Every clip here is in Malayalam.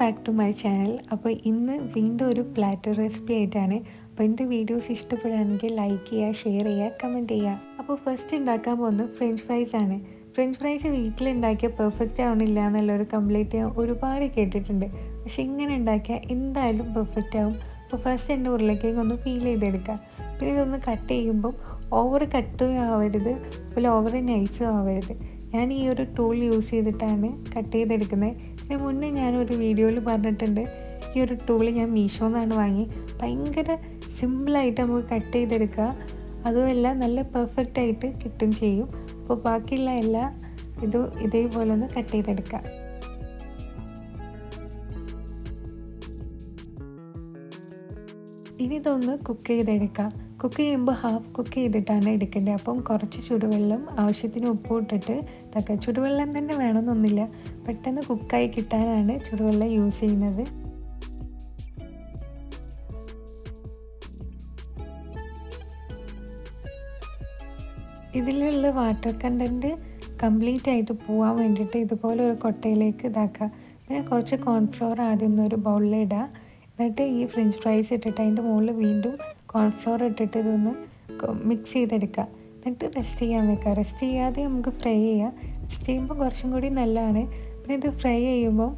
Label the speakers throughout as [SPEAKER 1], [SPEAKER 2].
[SPEAKER 1] ബാക്ക് ടു മൈ ചാനൽ അപ്പോൾ ഇന്ന് വീണ്ടും ഒരു പ്ലാറ്റർ റെസിപ്പി ആയിട്ടാണ്. അപ്പോൾ എന്റെ വീഡിയോസ് ഇഷ്ടപ്പെടുകയാണെങ്കിൽ ലൈക്ക് ചെയ്യുക ഷെയർ ചെയ്യുക കമന്റ് ചെയ്യുക. അപ്പോൾ ഫസ്റ്റ് ഉണ്ടാക്കാൻ പോകുന്നത് ഫ്രഞ്ച് ഫ്രൈസ് ആണ്. ഫ്രഞ്ച് ഫ്രൈസ് വീട്ടിലുണ്ടാക്കിയാൽ പെർഫെക്റ്റ് ആവണില്ല എന്നുള്ളൊരു കംപ്ലീറ്റ് ഞാൻ ഒരുപാട് കേട്ടിട്ടുണ്ട്. പക്ഷെ ഇങ്ങനെ ഉണ്ടാക്കിയാൽ എന്തായാലും പെർഫെക്റ്റ് ആവും. അപ്പോൾ ഫസ്റ്റ് എന്റെ ഉരുളക്കേക്ക് ഒന്ന് പീൽ ചെയ്തെടുക്കുക. പിന്നെ ഇതൊന്ന് കട്ട് ചെയ്യുമ്പം ഓവർ കട്ടും ആവരുത്. അതുപോലെ ഓവർ നൈസും ആവരുത്. ഞാൻ ഈ ഒരു ടൂൾ യൂസ് ചെയ്തിട്ടാണ് കട്ട് ചെയ്തെടുക്കുന്നത്. ഇതിന് മുന്നേ ഞാനൊരു വീഡിയോയിൽ പറഞ്ഞിട്ടുണ്ട്. ഈ ഒരു ടൂൾ ഞാൻ മീഷോ മീഷോന്നാണ് വാങ്ങി. ഭയങ്കര സിമ്പിളായിട്ട് നമുക്ക് കട്ട് ചെയ്തെടുക്കുക. അതുമല്ല നല്ല പെർഫെക്റ്റ് ആയിട്ട് കിട്ടും ചെയ്യും. അപ്പോൾ ബാക്കിയുള്ള എല്ലാ ഇതും ഇതേപോലെ ഒന്ന് കട്ട് ചെയ്തെടുക്കുക. ഇനി ഇതൊന്ന് കുക്ക് ചെയ്തെടുക്കാം കുക്ക് ചെയ്യുമ്പോൾ ഹാഫ് കുക്ക് ചെയ്തിട്ടാണ് എടുക്കേണ്ടത് അപ്പം കുറച്ച് ചുടുവെള്ളം ആവശ്യത്തിന് ഉപ്പ് ഇട്ടിട്ട് തക്ക. ചുടുവെള്ളം തന്നെ വേണമെന്നൊന്നുമില്ല. പെട്ടെന്ന് കുക്കായി കിട്ടാനാണ് ചുടുവെള്ളം യൂസ് ചെയ്യുന്നത്. ഇതിലുള്ള വാട്ടർ കണ്ടന്റ് കംപ്ലീറ്റ് ആയിട്ട് പോകാൻ വേണ്ടിയിട്ട് ഇതുപോലെ ഒരു കൊട്ടയിലേക്ക് ഇതാക്കുക പിന്നെ കുറച്ച് കോൺഫ്ലോർ ആദ്യം ഒരു ബൗളിലിടുക എന്നിട്ട് ഈ ഫ്രഞ്ച് ഫ്രൈസ് ഇട്ടിട്ട് അതിന്റെ മുകളിൽ വീണ്ടും കോൺഫ്ലോർ ഇട്ടിട്ട് ഇതൊന്ന് മിക്സ് ചെയ്തെടുക്കുക. എന്നിട്ട് റെസ്റ്റ് ചെയ്യാൻ വെക്കുക. റെസ്റ്റ് ചെയ്യാതെ നമുക്ക് ഫ്രൈ ചെയ്യാം. റെസ്റ്റ് ചെയ്യുമ്പോൾ കുറച്ചും കൂടി നല്ലതാണ്. പിന്നെ ഇത് ഫ്രൈ ചെയ്യുമ്പോൾ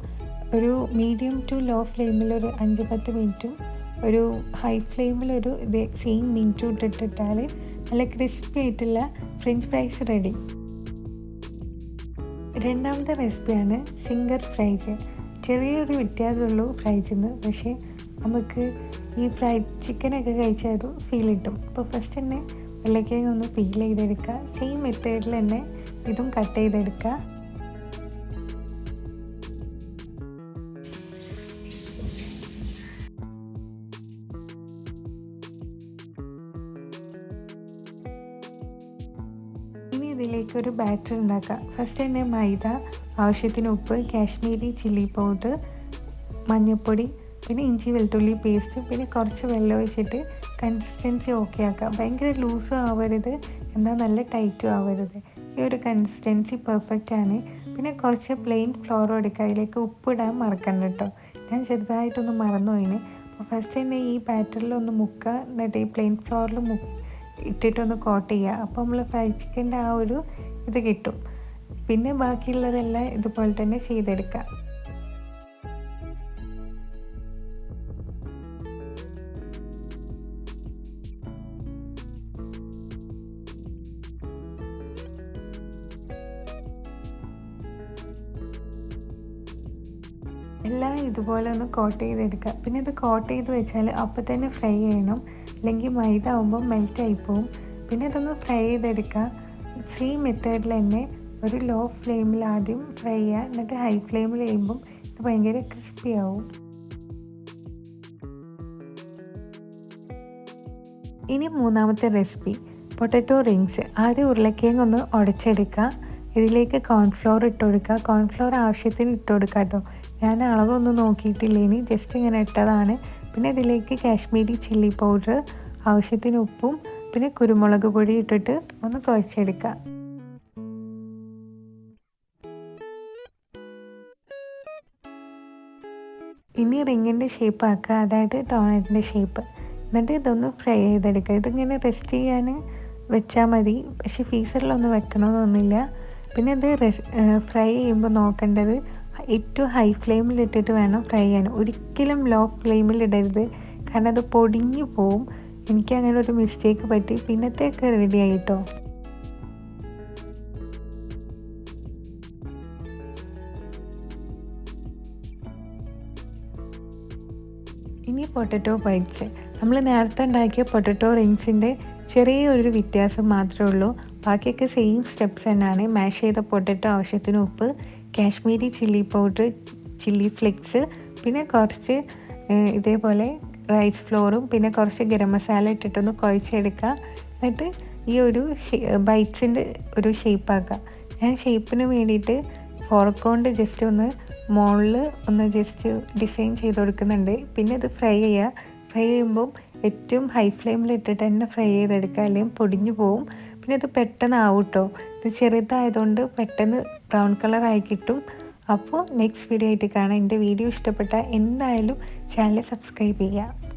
[SPEAKER 1] ഒരു മീഡിയം ടു ലോ ഫ്ലെയിമിൽ ഒരു അഞ്ച് പത്ത് മിനിറ്റും ഒരു ഹൈ ഫ്ലെയിമിൽ ഒരു ഇത് സെയിം മിനിറ്റും ഇട്ടിട്ടിട്ടാൽ നല്ല ക്രിസ്പി ആയിട്ടുള്ള ഫ്രഞ്ച് ഫ്രൈസ് റെഡി രണ്ടാമത്തെ റെസിപ്പിയാണ് സിംഗർ ഫ്രൈസ് ചെറിയൊരു വ്യത്യാസമുള്ളൂ ഫ്രൈസിന്ന് പക്ഷേ നമുക്ക് ഈ ഫ്രൈഡ് ചിക്കനൊക്കെ കഴിച്ചാൽ ഒരു ഫീൽ കിട്ടും. അപ്പോൾ ഫസ്റ്റ് തന്നെ വെള്ളക്കേങ്ങ ഒന്ന് പീൽ ചെയ്തെടുക്കുക. സെയിം മെത്തേഡിൽ തന്നെ ഇതും കട്ട് ചെയ്തെടുക്കുക. ഇതിലേക്ക് ഒരു ബാറ്റർ ഉണ്ടാക്കാം. ഫസ്റ്റ് തന്നെ മൈദ ആവശ്യത്തിന് ഉപ്പ് കാശ്മീരി ചില്ലി പൗഡർ മഞ്ഞൾപ്പൊടി പിന്നെ ഇഞ്ചി വെളുത്തുള്ളി പേസ്റ്റ് പിന്നെ കുറച്ച് വെള്ളം ഒഴിച്ചിട്ട് കൺസിസ്റ്റൻസി ഓക്കെ ആക്കുക ഭയങ്കര ലൂസും ആവരുത് എന്നാൽ നല്ല ടൈറ്റും ആവരുത്. ഈ ഒരു കൺസിസ്റ്റൻസി പെർഫെക്റ്റ് ആണ്. പിന്നെ കുറച്ച് പ്ലെയിൻ ഫ്ലോറും എടുക്കുക. അതിലേക്ക് ഉപ്പിടാൻ മറക്കണ്ട കേട്ടോ. ഞാൻ ചെറുതായിട്ടൊന്ന് മറന്നു പോയിന് അപ്പോൾ ഫസ്റ്റ് തന്നെ ഈ ബാറ്ററിൽ ഒന്ന് മുക്കുക. എന്നിട്ട് ഈ പ്ലെയിൻ ഫ്ലോറിൽ മു ഇട്ടിട്ടൊന്ന് കോട്ട് ചെയ്യുക. അപ്പോൾ നമ്മൾ ഫ്രൈ ചിക്കന്റെ ആ ഒരു ഇത് കിട്ടും. പിന്നെ ബാക്കിയുള്ളതെല്ലാം ഇതുപോലെ തന്നെ ചെയ്തെടുക്കുക. എല്ലാം ഇതുപോലെ ഒന്ന് കോട്ട് ചെയ്തെടുക്കുക. പിന്നെ ഇത് കോട്ട് ചെയ്ത് വെച്ചാൽ അപ്പോൾ തന്നെ ഫ്രൈ ചെയ്യണം. അല്ലെങ്കിൽ മൈദ ആകുമ്പോൾ മെൽറ്റ് ആയി പോവും. പിന്നെ ഇതൊന്ന് ഫ്രൈ ചെയ്തെടുക്കുക. സെയിം മെത്തേഡിൽ തന്നെ ഒരു ലോ ഫ്ലെയിമിൽ ആദ്യം ഫ്രൈ ചെയ്യുക. എന്നിട്ട് ഹൈ ഫ്ലെയിമിൽ ചെയ്യുമ്പം ഇത് ഭയങ്കര ക്രിസ്പി ആവും. ഇനി മൂന്നാമത്തെ റെസിപ്പി പൊട്ടറ്റോ റിങ്സ് ആദ്യം ഉരുളക്കിഴങ്ങ് ഒന്ന് ഉടച്ചെടുക്കുക. ഇതിലേക്ക് കോൺഫ്ലോർ ഇട്ട് കൊടുക്കുക കോൺഫ്ലോർ ആവശ്യത്തിന് ഇട്ട് കൊടുക്കുക കേട്ടോ ഞാൻ അളവൊന്നും നോക്കിയിട്ടില്ല ഇനി. ജസ്റ്റ് ഇങ്ങനെ ഇട്ടതാണ്. പിന്നെ ഇതിലേക്ക് കാശ്മീരി ചില്ലി പൗഡർ ആവശ്യത്തിന് ഉപ്പും പിന്നെ കുരുമുളക് പൊടി ഇട്ടിട്ട് ഒന്ന് കുഴച്ചെടുക്കുക ഇനി റിങ്ങിന്റെ ഷേപ്പ് ആക്കുക അതായത് ടോണറ്റിന്റെ ഷേപ്പ് എന്നിട്ട് ഇതൊന്ന് ഫ്രൈ ചെയ്തെടുക്കുക ഇതിങ്ങനെ റെസ്റ്റ് ചെയ്യാൻ വെച്ചാൽ മതി. പക്ഷേ ഫീസറിലൊന്നും വെക്കണമെന്നൊന്നുമില്ല പിന്നെ ഇത് ഫ്രൈ ചെയ്യുമ്പോൾ നോക്കേണ്ടത് ഏറ്റവും ഹൈ ഫ്ലെയിമിൽ ഇട്ടിട്ട് വേണം ഫ്രൈ ചെയ്യാൻ. ഒരിക്കലും ലോ ഫ്ലെയിമിൽ ഇടരുത്. കാരണം അത് പൊടിഞ്ഞു പോവും. എനിക്ക് അങ്ങനെ ഒരു മിസ്റ്റേക്ക് പറ്റി. പിന്നത്തേക്ക് റെഡി ആയിട്ടോ? ഇനി പൊട്ടറ്റോ പൈറ്റ്സ് നമ്മൾ നേരത്തെ ഉണ്ടാക്കിയ പൊട്ടറ്റോ റിങ്സിന്റെ ചെറിയൊരു വ്യത്യാസം മാത്രമേ ഉള്ളൂ. ബാക്കിയൊക്കെ സെയിം സ്റ്റെപ്സ് തന്നെയാണ്. മാഷ് ചെയ്ത പൊട്ടറ്റോ ആവശ്യത്തിന് ഉപ്പ് Kashmiri chilli powder chilli flakes പിന്നെ കുറച്ച് ഇതേപോലെ റൈസ് ഫ്ലോറും പിന്നെ കുറച്ച് ഗരം മസാല ഇട്ടിട്ടൊന്ന് കുഴച്ചെടുക്കുക. എന്നിട്ട് ഈ ഒരു ബൈറ്റ്സിന്റെ ഒരു ഷേപ്പാക്കുക ഞാൻ ഷേപ്പിന് വേണ്ടിയിട്ട് ഫോർക്കോണ്ട് കൊണ്ട് ജസ്റ്റ് ഒന്ന് മുകളിൽ ഒന്ന് ജസ്റ്റ് ഡിസൈൻ ചെയ്ത് കൊടുക്കുന്നുണ്ട്. പിന്നെ ഇത് ഫ്രൈ ചെയ്യുക. ഫ്രൈ ചെയ്യുമ്പം ഏറ്റവും ഹൈ ഫ്ലെയിമിൽ ഇട്ടിട്ട് തന്നെ ഫ്രൈ ചെയ്തെടുക്കുക. അല്ലെങ്കിൽ പൊടിഞ്ഞു പോവും. പിന്നെ ഇത് പെട്ടെന്ന് ആവും കേട്ടോ ഇത് ചെറുതായതുകൊണ്ട് പെട്ടെന്ന് ബ്രൗൺ കളറായി കിട്ടും. അപ്പോൾ നെക്സ്റ്റ് വീഡിയോ ആയിട്ട് കാണാം. എന്റെ വീഡിയോ ഇഷ്ടപ്പെട്ടാൽ എന്തായാലും ചാനൽ സബ്സ്ക്രൈബ് ചെയ്യുക.